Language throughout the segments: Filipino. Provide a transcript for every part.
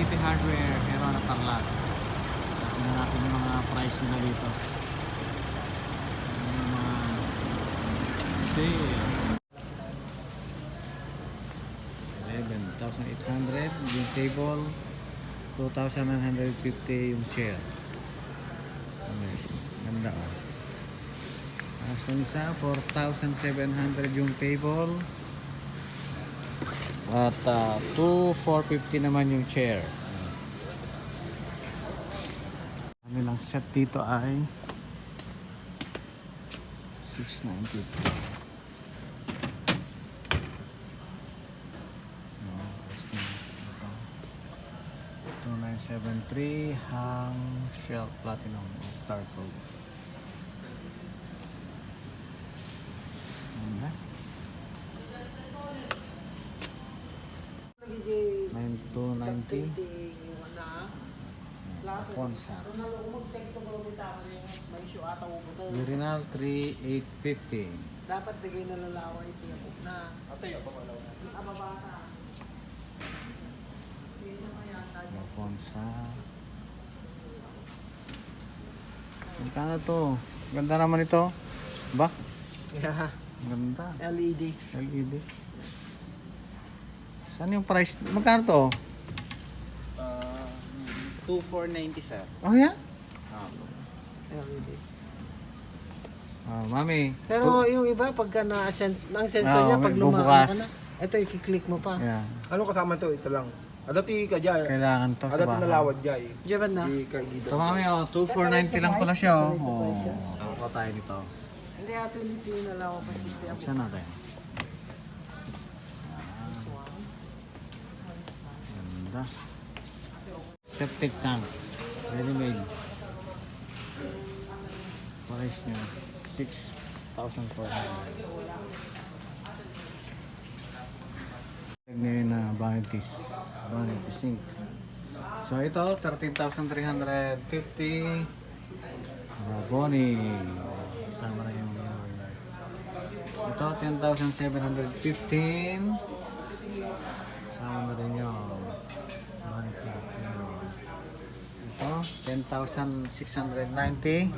City Hardware, pero na Tarlac. Tingnan natin yung mga price nila dito. Yung mga sale. 11,800 yung table 2,950 yung chair ganda Tapos yung isa 4,700 yung table at uh, 2,450 naman yung chair. Ano lang set dito ay 690 2973 hang shell platinum turtle Ano na? 9290 Aponsa Urinal 3850 Dapat bigay na lalawa ito yung na. Atay ako malaw na. Ababata. Aponsa Magkano to? Ganda naman ito Ba? Yeah. Ganda LED. LED Saan yung price? Magkano to? Uh, 2490 sir. Oh yeah? LED. Ah, mami. Pero yung iba, pagka na-sense, ang sensor Oo, niya, pag may lumaan bubukas. ka na, ito, i-click mo pa. Yeah. Ano kasama to? Ito lang. Adati ka dyan. Kailangan to sa Adati bahay. nalawad dyan. Diyan na? Di ka. Ito mami, oh, 2490 lang pala siya. Oh. Oh, ako tayo nito. Hindi, ato hindi yung nalawa pa si. Buksan natin. Ganda. Septic tank. Ready made. Price niya. 6,400. Ngayon na vanities. Vanity sink. So ito, 13,350. Uh, Bonnie. Kasama na yung ito, 10,715. Kasama na rin yung Vanity. Ito, 10,690.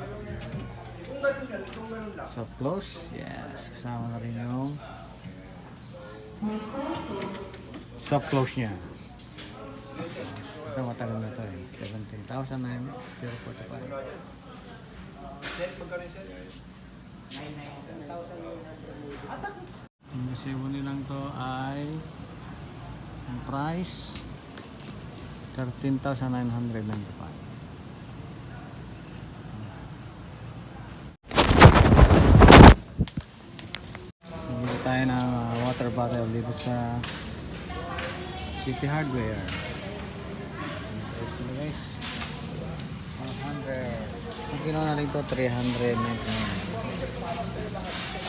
So close. Yes, kasama na rin yung soft close niya. Ito matagal na ito eh. 17,045. Ang resibo nilang to ay ang price 13,995. Tayo ng uh, water bottle dito sa City Hardware. Nila guys. 100. Kung ginawa natin ito, 399.